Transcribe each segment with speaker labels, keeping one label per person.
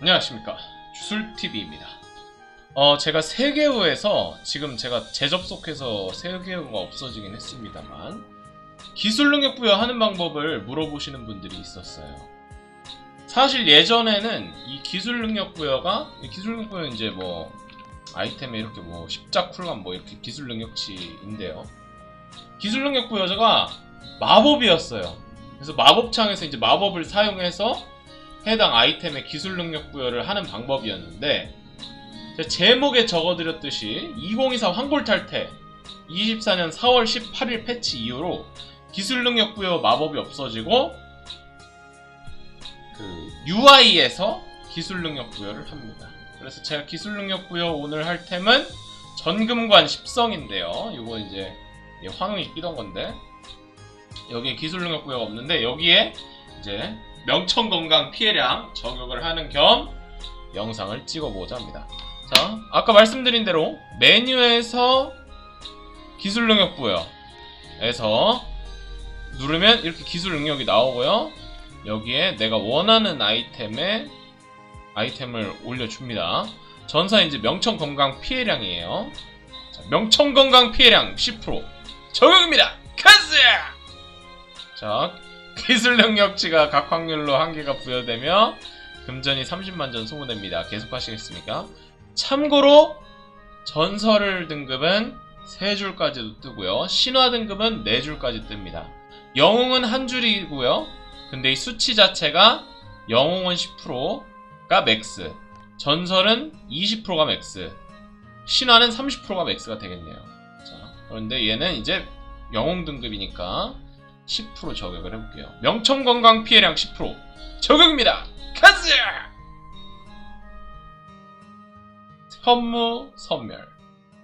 Speaker 1: 안녕하십니까. 주술TV입니다. 어 제가 세계우에서 지금 제가 재접속해서 세계우가 없어지긴 했습니다만 기술 능력 부여하는 방법을 물어보시는 분들이 있었어요. 사실 예전에는 이 기술 능력 부여가 이 기술 능력 부여는 이제 뭐 아이템에 이렇게 뭐 십자 쿨감 뭐 이렇게 기술 능력치인데요. 기술 능력 부여자가 마법이었어요. 그래서 마법창에서 이제 마법을 사용해서 해당 아이템의 기술 능력 부여를 하는 방법이었는데 제목에 적어드렸듯이 2024 황골 탈퇴 24년 4월 18일 패치 이후로 기술 능력 부여 마법이 없어지고 그 UI에서 기술 능력 부여를 합니다. 그래서 제가 기술 능력 부여 오늘 할 템은 전금관 10성인데요. 이거 이제 황웅이 끼던 건데 여기에 기술 능력 부여가 없는데 여기에 이제 명청 건강 피해량 저격을 하는 겸 영상을 찍어보자 합니다. 자, 아까 말씀드린 대로 메뉴에서 기술 능력 부여에서 누르면 이렇게 기술 능력이 나오고요. 여기에 내가 원하는 아이템에 아이템을 올려줍니다. 전사 이제 명청 건강 피해량이에요. 자, 명청 건강 피해량 10% 적용입니다. 카스! 자, 기술 능력치가 각 확률로 한 개가 부여되며 금전이 30만 전 소모됩니다. 계속 하시겠습니까? 참고로 전설을 등급은 3줄까지도 뜨고요. 신화 등급은 4줄까지 뜹니다. 영웅은 한 줄이고요. 근데 이 수치 자체가 영웅은 10%가 맥스, 전설은 20%가 맥스, 신화는 30%가 맥스가 되겠네요. 자, 그런데 얘는 이제 영웅 등급이니까 10% 저격을 해볼게요. 명청 건강 피해량 10% 저격입니다. 카즈! 현무 선멸.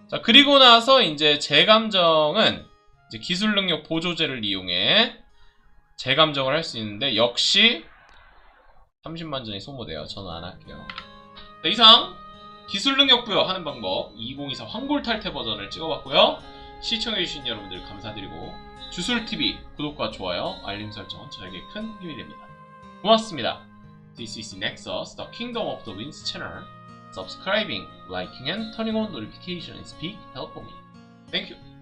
Speaker 1: 자 그리고 나서 이제 재감정은 이제 기술 능력 보조제를 이용해 재감정을 할 수 있는데 역시 30만 전이 소모돼요. 저는 안 할게요. 자, 이상 기술 능력 부여하는 방법 2024 황골 탈퇴 버전을 찍어봤고요. 시청해주신 여러분들 감사드리고 주술TV 구독과 좋아요, 알림 설정 저에게 큰 힘이 됩니다. 고맙습니다. This is Nexus, the Kingdom of the Winds channel. Subscribing, liking, and turning on notifications is big help for me. Thank you.